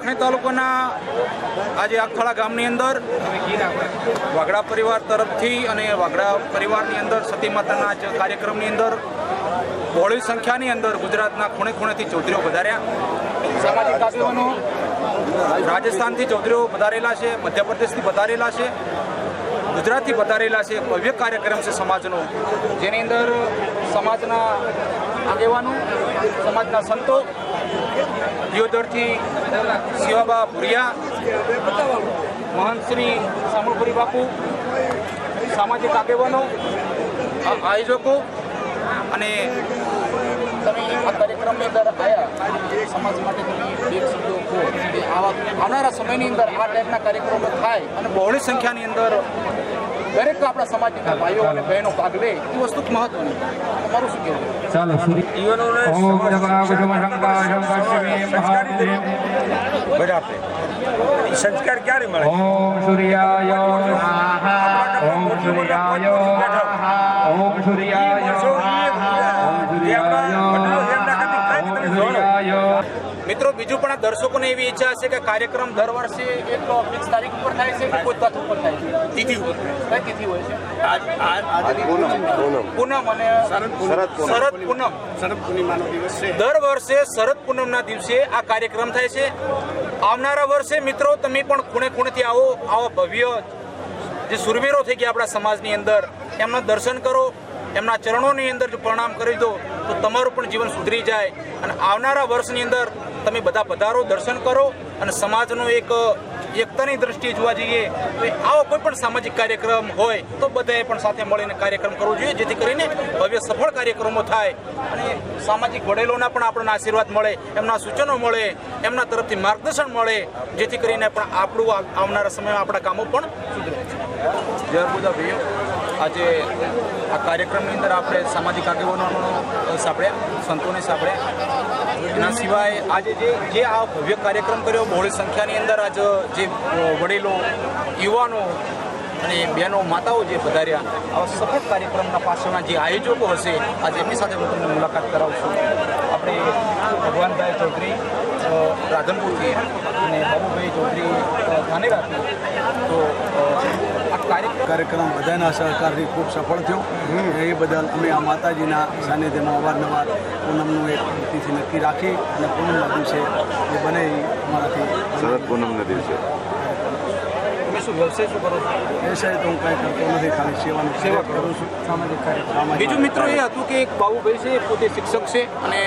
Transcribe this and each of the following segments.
લાખણી તાલુકાના આજે આખળા ગામની અંદર વાગડા પરિવાર તરફથી અને વાગડા પરિવારની અંદર સતી માતાના કાર્યક્રમની અંદર બહોળી સંખ્યાની અંદર ગુજરાતના ખૂણે ખૂણેથી ચૌધરીઓ વધાર્યા સામાજિક આગેવાનો રાજસ્થાનથી ચૌધરીઓ વધારેલા છે, મધ્યપ્રદેશથી વધારેલા છે, ગુજરાતથી વધારેલા છે, ભવ્ય કાર્યક્રમ છે સમાજનો. જેની અંદર સમાજના આગેવાનો, સમાજના સંતો, દિયોદરથી શિવાબા ભુરિયા મહંત શ્રી સામળપુરી બાપુ, સામાજિક આગેવાનો આયોજકો અને તમે આ કાર્યક્રમની અંદર આવ્યા સમાજ માટે તમે આવા આવનારા સમયની અંદર આ ટાઈપના કાર્યક્રમો થાય અને બહોળી સંખ્યાની અંદર દરેક આપણા સમાજના ભાઈઓ અને બહેનો ભાગ લે. એ વસ્તુ મહત્વની. તમારું શું કહેવું? ચાલો બધા આપે સંસ્કાર ક્યારે મળે? ઓમ સૂર્યાય ઓમ સૂર્યાય ઓમ સૂર્યાય મિત્રો બીજું પણ આ દર્શકોને એવી ઈચ્છા છે કે કાર્યક્રમ દર વર્ષે એક ફિક્સ તારીખ ઉપર થાય છે કે કોઈ તથ ઉપર થાય છે? તિથિ ઉપર કઈ તિથિ હોય છે? પૂનમ. અને શરદ પૂનમ. શરદ પૂર્ણિમાનો દિવસ છે. દર વર્ષે શરદ પૂનમના દિવસે આ કાર્યક્રમ થાય છે. આવનારા વર્ષે મિત્રો તમે પણ ખૂણે ખૂણેથી આવો. આવા ભવ્ય જે સુરવીરો થઈ ગયા આપણા સમાજની અંદર એમના દર્શન કરો. એમના ચરણોની અંદર જો પ્રણામ કરી દો, તો તમારું પણ જીવન સુધરી જાય. અને આવનારા વર્ષની અંદર તમે બધા પધારો, દર્શન કરો અને સમાજનો એક, એકતાની દ્રષ્ટિએ જોવા જઈએ, તો આવો કોઈ પણ સામાજિક કાર્યક્રમ હોય, તો બધાએ પણ સાથે મળીને કાર્યક્રમ કરવો જોઈએ, જેથી કરીને ભવ્ય સફળ કાર્યક્રમો થાય. અને સામાજિક વડેલોના પણ આપણને આશીર્વાદ મળે, એમના સૂચનો મળે, એમના તરફથી માર્ગદર્શન મળે, જેથી કરીને પણ આપણું આવનારા સમયમાં આપણા કામો પણ સુધરે. આજે આ કાર્યક્રમની અંદર આપણે સામાજિક આગેવાનોનો સાંભળ્યા સંતોને સાંભળ્યા એના સિવાય આજે જે જે આ ભવ્ય કાર્યક્રમ કર્યો, બહોળી સંખ્યાની અંદર આજ જે વડીલો, યુવાનો અને બહેનો, માતાઓ જે પધાર્યા, આવા સફળ કાર્યક્રમના પાછળના જે આયોજકો હશે, આજે એમની સાથે હું તમને મુલાકાત કરાવશું. આપણે ભગવાનભાઈ ચૌધરી રાધનપુરથી અને બાબુભાઈ ચૌધરી ધાનેરાથી તો કાર્યક્રમ. બધાના સહકારથી ખૂબ સફળ થયો. એ બદલ અમે આ માતાજીના સાનિધ્યમાં અવારનવાર પૂનમનું એક નીતિથી નક્કી રાખી અને પૂનમના દિવસે એ બને અમારાથી શરદ પૂનમના દિવસે. શું વ્યવસાય શું કરો છો? વ્યવસાય તો હું કાંઈ કરતો નથી ખાલી સેવાની કરું છું. બીજું મિત્રો એ હતું કે એક બાબુભાઈ છે પોતે શિક્ષક છે અને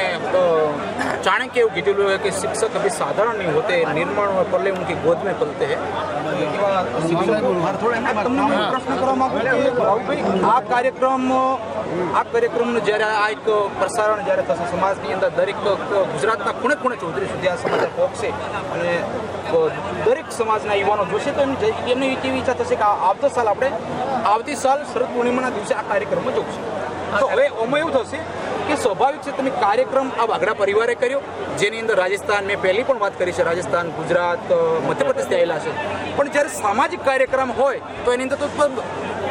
ચાણક્ય એવું કીધેલું કે શિક્ષક અભી સાધારણ નહીં હોતે નિર્માણ પરલે ઉનકી ગોદ મેં પલતે હૈ. આ કાર્યક્રમ આ કાર્યક્રમનું જ્યારે આ એક પ્રસારણ જ્યારે થશે સમાજની અંદર દરેક ગુજરાતના ખૂણે ખૂણે ચૌધરી સુધી આ સમાચાર અને દરેક સમાજના યુવાનો જોશે તો એમની એવી ઈચ્છા થશે કે આવતા સાલ આપણે આવતી સાલ શરદ પૂર્ણિમાના દિવસે આ કાર્યક્રમમાં જોશું તો હવે અમે એવું થશે કે સ્વાભાવિક છે, તમે કાર્યક્રમ આ વાઘડા પરિવારે કર્યો, જેની અંદર રાજસ્થાન મેં પહેલી પણ વાત કરી છે, રાજસ્થાન, ગુજરાત મધ્યપ્રદેશથી આવેલા છે પણ જ્યારે સામાજિક કાર્યક્રમ હોય, તો એની અંદર તો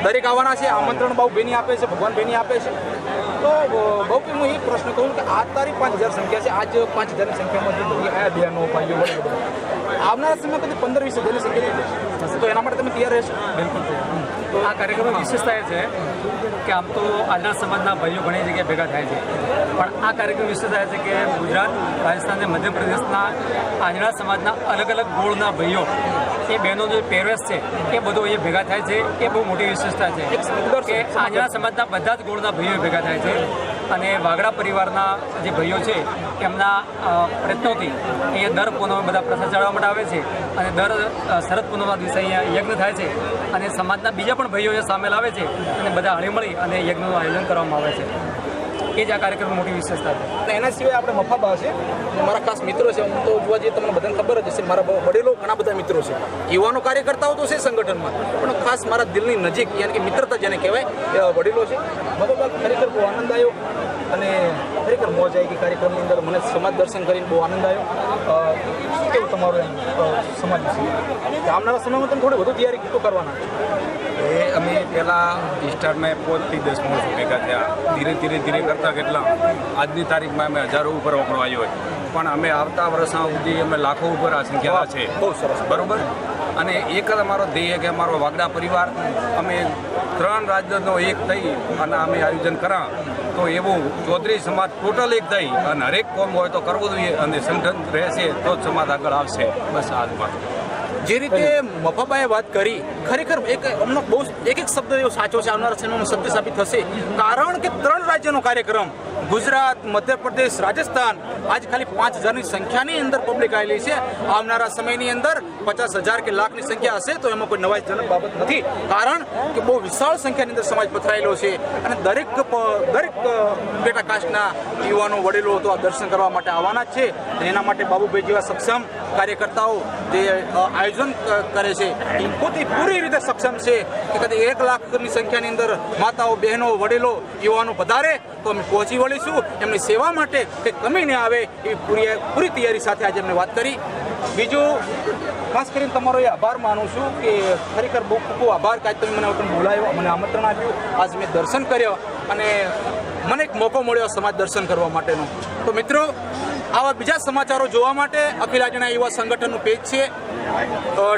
દરેક આવવાના છે, આમંત્રણ બહુ બેની આપે છે, ભગવાન બેની આપે છે તો બહુ હું એ પ્રશ્ન કહું કે આ તારીખ પાંચ હજાર સંખ્યા છે, આજ પાંચ હજારની સંખ્યામાં આ બહેનો ભાઈઓ બધા. આવનારા સમયમાં કદી પંદર વીસ હજારની થઈ તો એના માટે તમે તૈયાર રહેશો? તો આ કાર્યક્રમની વિશેષતા એ છે કે આમ તો આજના સમાજના ભાઈઓ ઘણી જગ્યાએ ભેગા થાય છે. પણ આ કાર્યક્રમ વિશે થાય છે કે ગુજરાત રાજસ્થાન અને મધ્યપ્રદેશના આંજણા સમાજના અલગ અલગ ગોળના ભાઈઓ એ બહેનો જે પહેરવેશ છે એ બધો અહીંયા ભેગા થાય છે એ બહુ મોટી વિશેષતા છે. કે આંજણા સમાજના બધા જ ગોળના ભાઈઓ ભેગા થાય છે અને વાગડા પરિવારના જે ભાઈઓ છે એમના પ્રયત્નોથી અહીંયા દર પૂનમે બધા પ્રસાદ ચડાવવા માટે આવે છે અને દર શરદ પૂનમના દિવસે અહીંયા યજ્ઞ થાય છે અને સમાજના બીજા પણ ભાઈઓ અહીંયા સામેલ આવે છે અને બધા હળીમળી અને યજ્ઞનું આયોજન કરવામાં આવે છે. એ જ આ કાર્યક્રમની મોટી વિશેષતા છે. એના સિવાય આપણે મફાબા છે, મારા ખાસ મિત્રો છે. હું તો જોવા જઈએ તમને બધાને ખબર જ હશે, મારા વડીલો ઘણા બધા મિત્રો છે. યુવાનો કાર્યકર્તાઓ તો છે સંગઠનમાં, પણ ખાસ મારા દિલની નજીક, યાની કે મિત્રતા જેને કહેવાય વડીલો છે. મફાબા ખરેખર બહુ આનંદ આવ્યો અને ખરેખર મોજ આવી ગઈ કાર્યક્રમની અંદર. મને સમાજ દર્શન કરીને બહુ આનંદ આવ્યો શું કેવું તમારું સમાજ વિશે? આવનારા સમયમાં તમે થોડી વધુ તૈયારી તો કરવાના. પહેલાં સ્ટારમાં પોતથી દસ માણસો ભેગા થયા. ધીરે ધીરે ધીરે કરતાં કેટલા? આજની તારીખમાં અમે હજારો ઉપર આવ્યો હોય. પણ અમે આવતા વર્ષના સુધી અમે લાખો ઉપર આ સંખ્યા છે. બહુ સરસ. બરોબર? અને એક જ અમારો ધ્યેય કે અમારો વાગડા પરિવાર અમે ત્રણ રાજ્યનો એક થઈ અને અમે આયોજન કરા. તો એવું ચૌધરી સમાજ ટોટલ એક થઈ અને હરેક કોમ હોય તો કરવું જોઈએ અને સંગઠન રહેશે તો જ સમાજ આગળ આવશે. બસ આ જ વાત. જે રીતે મફાબાએ વાત કરી, ખરેખર એક અમનો બહુ એક એક શબ્દ એવો સાચો છે, આવનારા સમયમાં સત્ય સાબિત થશે. કારણ કે ત્રણ રાજ્યનો કાર્યક્રમ ગુજરાત, મધ્યપ્રદેશ, રાજસ્થાન આજ ખાલી પાંચ હજારની સંખ્યાની અંદર પબ્લિક આવેલી છે. આવનારા સમયની અંદર પચાસ હજાર કે લાખની સંખ્યા હશે તો એમાં કોઈ નવાજનક બાબત નથી. કારણ કે બહુ વિશાળ સંખ્યાની અંદર સમાજ પથરાયેલો છે અને દરેક દરેક પેટા કાસ્ટના યુવાનો, વડીલો તો આ દર્શન કરવા માટે આવવાના જ છે. એના માટે બાબુભાઈ જેવા સક્ષમ કાર્યકર્તાઓ જે આયોજન કરે છે, એ પોતે પૂરી રીતે સક્ષમ છે કે કદાચ એક લાખની સંખ્યાની અંદર માતાઓ, બહેનો, વડીલો, યુવાનો વધારે તો અમે પહોંચી વળીશું એમની સેવા માટે કે કમી ન આવે એ પૂરી પૂરી તૈયારી સાથે આજે એમને વાત કરી. બીજું, ખાસ કરીને તમારો એ આભાર માનું છું કે ખરેખર બહુ ખૂબ આભાર કે આજ તમે મને વખત બોલાવ્યો, મને આમંત્રણ આપ્યું. આજ મેં દર્શન કર્યો અને મને એક મોકો મળ્યો સમાજ દર્શન કરવા માટેનો. તો મિત્રો આવા બીજા સમાચારો જોવા માટે અખિલ આજના યુવા સંગઠનનું પેજ છે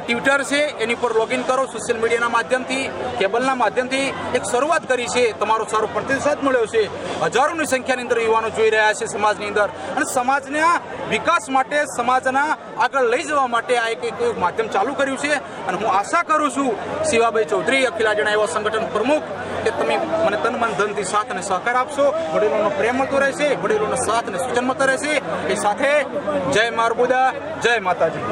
ટ્વિટર છે, એની પર લોગિન કરો સોશિયલ મીડિયાના માધ્યમથી કેબલના માધ્યમથી. એક શરૂઆત કરી છે, તમારો સારો પ્રતિસાદ મળ્યો છે. હજારોની સંખ્યાની અંદર યુવાનો જોઈ રહ્યા છે સમાજની અંદર. અને સમાજના વિકાસ માટે, સમાજના આગળ લઈ જવા માટે આ એક માધ્યમ ચાલુ કર્યું છે. અને હું આશા કરું છું, શિવાભાઈ ચૌધરી, અખિલ આજના યુવા સંગઠન પ્રમુખ કે તમે મને તન મન ધનથી સાથ અને સહકાર આપશો. વડીલોનો પ્રેમ મળતો રહેશે, વડીલોનો સાથ અને સૂચન મળતો રહેશે. એ સાથે જય મારબુદા, જય માતાજી.